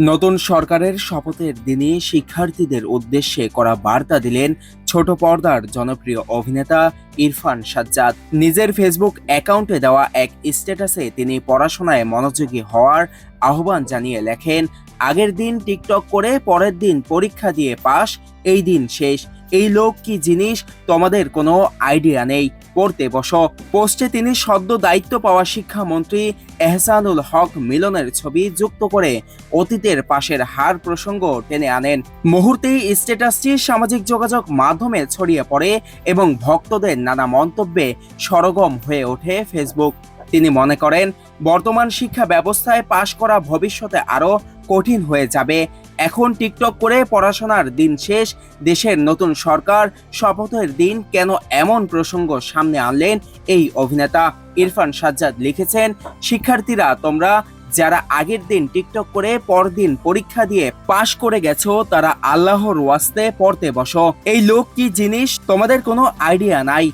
নতুন সরকারের শপথের দিনে শিক্ষার্থীদের উদ্দেশ্যে করা বার্তা দিলেন ছোট পর্দার জনপ্রিয় অভিনেতা ইরফান সাজ্জাদ। নিজের ফেসবুক অ্যাকাউন্টে দেওয়া এক স্ট্যাটাসে তিনি পড়াশোনায় মনোযোগী হওয়ার আহ্বান জানিয়ে লেখেন, আগের দিন টিকটক করে পরের দিন পরীক্ষা দিয়ে পাশ এই দিন শেষ। এই লোক কি জিনিস? তোমাদের কোনো আইডিয়া নেই। পড়তে বসো। পোস্টে তিনি সদ্য দায়িত্ব পাওয়া শিক্ষামন্ত্রী এহসানুল হক মিলনের ছবি যুক্ত করে অতীতের পাশের হার প্রসঙ্গ টেনে আনেন। মুহূর্তেই স্ট্যাটাসটি সামাজিক যোগাযোগ মাধ্যমে ছড়িয়ে পড়ে এবং ভক্তদের নানা মন্তব্যে সরগম হয়ে ওঠে ফেসবুক তিনি মনে করেন, বর্তমান শিক্ষা ব্যবস্থায় পাশ করা ভবিষ্যতে আরও কঠিন হয়ে যাবে। এখন টিকটক করে পড়াশোনার দিন শেষ, দেশের নতুন সরকার, শপথের দিন কেন এমন প্রসঙ্গ সামনে আনলেন এই অভিনেতা? ইরফান সাজ্জাদ লিখেছেন, শিক্ষার্থীরা, তোমরা যারা আগের দিন টিকটক করে পরদিন পরীক্ষা দিয়ে পাশ করে গেছো, তারা আল্লাহর ওয়াস্তে পড়তে বসো। এই লোক কি জিনিস? তোমাদের কোনো আইডিয়া নাই।